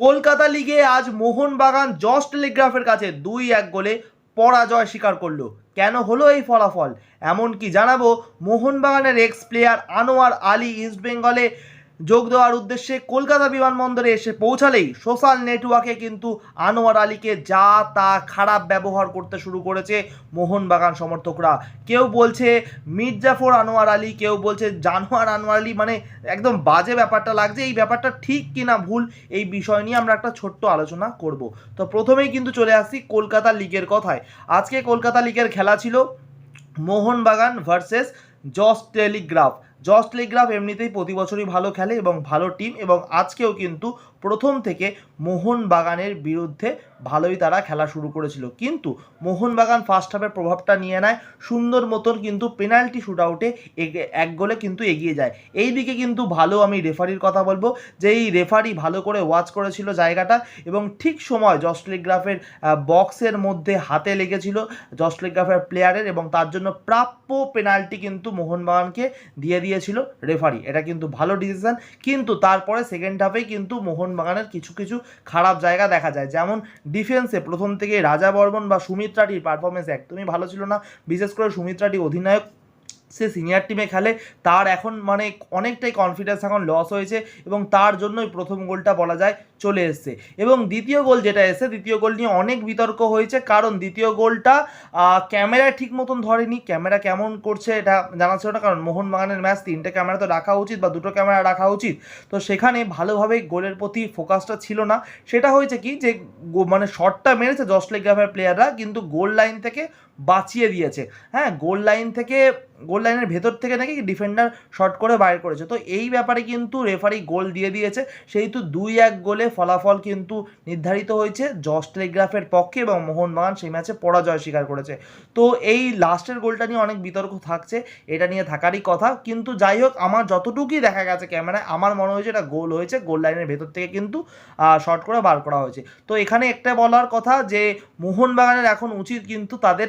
কলকাতা লিগে আজ মোহনবাগান জস টেলিগ্রাফের কাছে দুই এক গোলে পরাজয় স্বীকার করল। কেন হলো এই ফলাফল? এমনকি জানাব, মোহনবাগানের এক্স প্লেয়ার আনোয়ার আলী ইস্টবেঙ্গলে যোগ দেওয়ার উদ্দেশ্যে কলকাতা বিমানবন্দরে এসে পৌঁছালেই সোশ্যাল নেটওয়ার্কে কিন্তু আনোয়ার আলীকে যা তা খারাপ ব্যবহার করতে শুরু করেছে মোহনবাগান সমর্থকরা। কেউ বলছে মির্জাফর আনোয়ার আলী, কেউ বলছে জানোয়ার আনোয়ার আলী মানে একদম বাজে ব্যাপারটা লাগছে। এই ব্যাপারটা ঠিক কিনা ভুল এই বিষয় নিয়ে আমরা একটা ছোট্ট আলোচনা করব। তো প্রথমেই কিন্তু চলে আসছি কলকাতা লিগের কথায়। আজকে কলকাতা লিগের খেলা ছিল মোহনবাগান ভার্সেস জস টেলিগ্রাফ। জস টেলিগ্রাফ এমনিতেই প্রতি বছরই ভালো খেলে এবং ভালো টিম এবং আজকেও কিন্তু প্রথম থেকে মোহনবাগানের বিরুদ্ধে ভালোই তারা খেলা শুরু করেছিল। কিন্তু মোহনবাগান ফার্স্ট হাফের প্রভাবটা নিয়ে নেয়, সুন্দর মতন কিন্তু পেনাল্টি শুট আউটে এক গোলে কিন্তু এগিয়ে যায়। এই দিকে কিন্তু ভালো আমি রেফারির কথা বলব যে এই রেফারি ভালো করে ওয়াচ করেছিল জায়গাটা এবং ঠিক সময় জস টেলিগ্রাফের বক্সের মধ্যে হাতে লেগেছিল জস টেলিগ্রাফের প্লেয়ারের এবং তার জন্য প্রাপ্য পেনাল্টি কিন্তু মোহনবাগানকে দিয়ে দিয়েছিল রেফারি এটা কিন্তু ভালো ডিসিশন কিন্তু তারপরে সেকেন্ড হাফেই কিন্তু মোহনবাগানের কিছু কিছু খারাপ জায়গা দেখা যায়। যেমন ডিফেন্সে প্রথম থেকে রাজা বর্মন বা সুমিত্রাটির পারফরমেন্স একদমই ভালো ছিল না। বিশেষ করে সুমিত্রাটি অধিনায়ক সে সিনিয়র টিমে খেলে, তার এখন মানে অনেকটাই কনফিডেন্স এখন লস হয়েছে এবং তার জন্যই প্রথম গোলটা বলা যায় চলে এসছে। এবং দ্বিতীয় গোল যেটা এসে দ্বিতীয় গোল নিয়ে অনেক বিতর্ক হয়েছে, কারণ দ্বিতীয় গোলটা ক্যামেরা ঠিক মতন ধরেনি। ক্যামেরা কেমন করছে এটা জানা ছিল না, কারণ মোহনবাগানের ম্যাচ তিনটে ক্যামেরা তো রাখা উচিত বা দুটো ক্যামেরা রাখা উচিত। তো সেখানে ভালোভাবে গোলের প্রতি ফোকাসটা ছিল না। সেটা হয়েছে কি যে মানে শটটা মেরেছে জসলেক গ্রাফের প্লেয়াররা কিন্তু গোল লাইন থেকে বাঁচিয়ে দিয়েছে। হ্যাঁ গোল লাইন থেকে গোল লাইনের ভেতর থেকে নাকি ডিফেন্ডার শট করে বাইর করেছে। তো এই ব্যাপারে কিন্তু রেফারি গোল দিয়ে দিয়েছে। সেহেতু দুই এক গোলে ফলাফল কিন্তু নির্ধারিত হয়েছে। জস টেলিগ্রাফের পক্ষে এবং মোহনবাগান সেই ম্যাচে পরাজয় স্বীকার করেছে। তো এই লাস্টের গোলটা নিয়ে অনেক বিতর্ক থাকছে। এটা নিয়ে থাকারই কথা। কিন্তু যাই হোক, আমার যতটুকুই দেখা গেছে ক্যামেরায়, আমার মনে হয়েছে এটা গোল হয়েছে। গোল লাইনের ভেতর থেকে কিন্তু শর্ট করে বার করা হয়েছে। তো এখানে একটা বলার কথা যে মোহনবাগানের এখন উচিত কিন্তু তাদের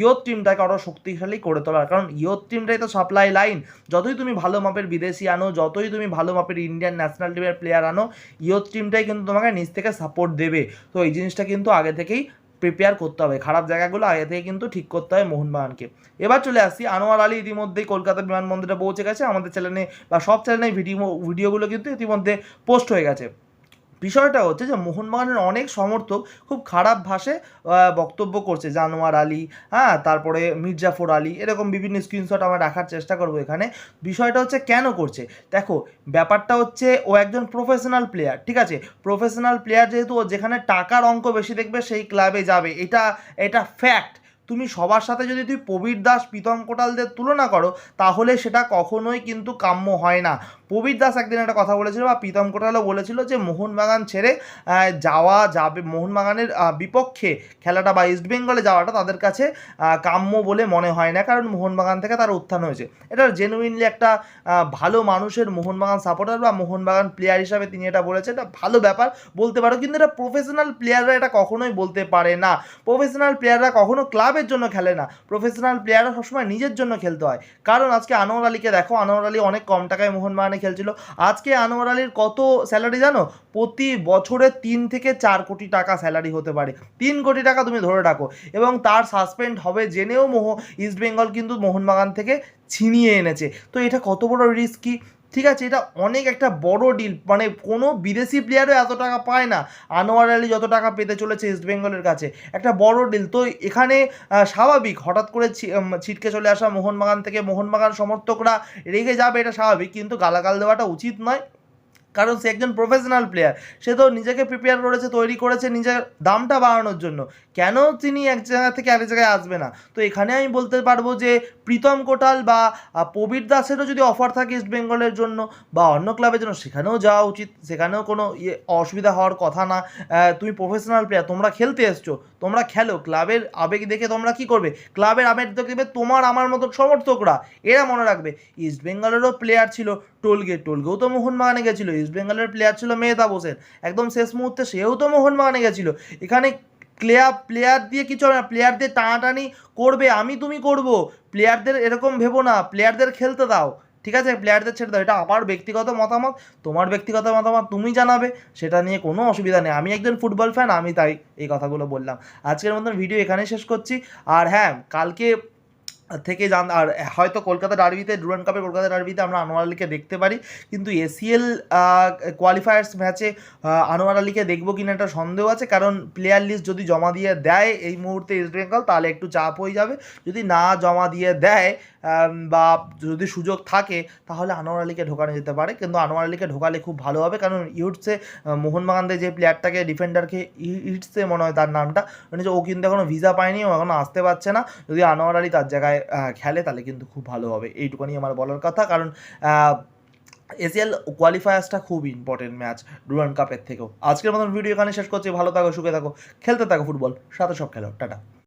ইয়ত টিমটাকে আরও শক্তিশালী করে তোলার। কারণ ইয়ত টিমটাই তো সাপ্লাই লাইন যতই তুমি ভালো মাপের বিদেশি আনো, যতই তুমি ভালো মাপের ইন্ডিয়ান ন্যাশনাল টিমের প্লেয়ার আনো ইয়ত টিমটাই কিন্তু তোমাকে নিচ থেকে সাপোর্ট দেবে। তো এই জিনিসটা কিন্তু আগে থেকেই প্রিপেয়ার করতে হবে। খারাপ জায়গাগুলো আগে থেকে কিন্তু ঠিক করতে হবে মোহনবাগানকে। এবার চলে আসছি আনোয়ার আলী ইতিমধ্যেই কলকাতা বিমানবন্দরে পৌঁছে গেছে। আমাদের চ্যানেলে বা সব চ্যানেলে ভিডিও ভিডিওগুলো কিন্তু ইতিমধ্যে পোস্ট হয়ে গেছে। বিষয়টা হচ্ছে যে মোহনবাগানের অনেক সমর্থক খুব খারাপ আহ, বক্তব্য করছে। জানোয়ার আলী হ্যাঁ তারপরে মির্জাফর আলী এরকম বিভিন্ন স্ক্রিনশট আমরা রাখার চেষ্টা করব এখানে। বিষয়টা হচ্ছে কেন করছে? দেখো ব্যাপারটা হচ্ছে ও একজন প্রফেশনাল প্লেয়ার ঠিক আছে? প্রফেশনাল প্লেয়ার যেহেতু ও যেখানে টাকার অঙ্ক বেশি দেখবে সেই ক্লাবে যাবে। এটা এটা ফ্যাক্ট তুমি সবার সাথে যদি তুই প্রবীর দাস প্রীতম কোটালদের তুলনা করো তাহলে সেটা কখনোই কিন্তু কাম্য হয় না। প্রবীর দাস একদিন একটা কথা বলেছিল বা প্রীতম কোটালও বলেছিল যে মোহনবাগান ছেড়ে যাওয়া যাবে, মোহনবাগানের বিপক্ষে খেলাটা বা ইস্টবেঙ্গলে যাওয়াটা তাদের কাছে কাম্য বলে মনে হয় না। কারণ মোহনবাগান থেকে তার উত্থান হয়েছে। এটা জেনুইনলি একটা ভালো মানুষের মোহনবাগান সাপোর্টার বা মোহনবাগান প্লেয়ার হিসাবে তিনি এটা বলেছে এটা ভালো ব্যাপার বলতে পারো, কিন্তু এটা প্রফেশনাল প্লেয়াররা এটা কখনোই বলতে পারে না। প্রফেশনাল প্লেয়াররা কখনো ক্লাবের জন্য খেলে না। প্রফেশনাল প্লেয়াররা সবসময় নিজের জন্য খেলতে হয়। কারণ আজকে আনোয়ার আলীকে দেখো, আনোয়ার আলী অনেক কম টাকায় মোহনবাগানে খেলছিল। আজকে আনোয়ার আলীর কত স্যালারি জানো? প্রতি বছরে তিন থেকে চার কোটি টাকা স্যালারি হতে পারে। তিন কোটি টাকা তুমি ধরে রাখো। এবং তার সাসপেন্ড হবে জেনেও মোহ ইস্টবেঙ্গল কিন্তু মোহনবাগান থেকে ছিনিয়ে এনেছে। তো এটা কত বড় রিস্কি ঠিক আছে, এটা অনেক একটা বড় ডিল মানে কোনো বিদেশি প্লেয়ারও এত টাকা পায় না। আনোয়ার আলী যত টাকা পেতে চলেছে ইস্টবেঙ্গলের কাছে, একটা বড় ডিল তো এখানে স্বাভাবিক, হঠাৎ করে ছিটকে চলে আসা মোহনবাগান থেকে, মোহনবাগান সমর্থকরা রেগে যাবে, এটা স্বাভাবিক। কিন্তু গালাগাল দেওয়াটা উচিত নয়। কারণ সে একজন প্রফেশনাল প্লেয়ার সে তো নিজেকে প্রিপেয়ার করেছে, তৈরি করেছে, নিজের দামটা বাড়ানোর জন্য। কেন তিনি এক জায়গা থেকে আরেক জায়গায় আসবে না? তো এখানে আমি বলতে পারব যে, প্রীতম কোটাল বা প্রবীর দাসেরও যদি অফার থাকে ইস্ট বেঙ্গলের জন্য বা অন্য ক্লাবের জন্য, সেখানেও যাওয়া উচিত। সেখানেও কোনো ইয়ে অসুবিধা হওয়ার কথা না। তুমি প্রফেশনাল প্লেয়ার তোমরা খেলতে এসছো, তোমরা খেলো। ক্লাবের আবেগ দেখে তোমরা কি করবে? ক্লাবের আবেগ দেখবে তোমার, আমার মতো সমর্থকরা, এরা মনে রাখবে। ইস্ট বেঙ্গলেরও প্লেয়ার ছিল টোলগেট টোলগেও তো মোহনবাগানে গেছিল। ইস্ট বেঙ্গলের প্লেয়ার ছিল মেহতাব হোসেন। একদম শেষ মুহূর্তে সেও তো মোহনবাগানে গেছিল। এখানে প্লেয়ার প্লেয়ার দিয়ে কিছু হবে না? প্লেয়ারদের টানাটানি করবে, আমি তুমি করব। প্লেয়ারদের এরকম ভেবো না। প্লেয়ারদের খেলতে দাও। ঠিক আছে? প্লেয়ারদের ছেড়ে দাও। এটা আমার ব্যক্তিগত মতামত। তোমার ব্যক্তিগত মতামত তুমি জানাবে। সেটা নিয়ে কোনো অসুবিধা নেই। আমি একজন ফুটবল ফ্যান আমি তাই এই কথাগুলো বললাম। আজকের মতন ভিডিও এখানেই শেষ করছি। আর হ্যাঁ কালকে থেকে জান আর হয়তো কলকাতা ডার্বিতে ডুরান কাপের কলকাতা ডার্বিতে আমরা আনোয়ার আলীকে দেখতে পারি। কিন্তু এসিএল কোয়ালিফায়ার্স ম্যাচে আনোয়ার আলীকে দেখব কিনা একটা সন্দেহ আছে। কারণ প্লেয়ার লিস্ট যদি জমা দিয়ে দেয় এই মুহূর্তে ইস্ট বেঙ্গল তাহলে একটু চাপ হয়ে যাবে। যদি না জমা দিয়ে দেয় বা যদি সুযোগ থাকে, তাহলে আনোয়ার আলীকে ঢোকানো যেতে পারে। কিন্তু আনোয়ার আলীকে ঢোকালে খুব ভালো হবে। কারণ ইউটসে মোহনবাগানদের যে প্লেয়ারটাকে ডিফেন্ডারকে ইটসে মনে হয় তার নামটা। মানে ও কিন্তু এখনও ভিসা পায়নি, ও এখনও আসতে পারছে না। যদি আনোয়ার আলী তার জায়গায় খেলে তাহলে কিন্তু খুব ভালো হবে। এইটুকুনি আমার বলার কথা। কারণ এসিএল কোয়ালিফায়ার্সটা খুব ইম্পর্টেন্ট ম্যাচ ডুরান কাপের থেকেও। আজকের মতন ভিডিও এখানে শেষ করছি। ভালো থাকো, সুখে থাকো, খেলতে থাকো ফুটবল সাথে সব খেলো। টাটা।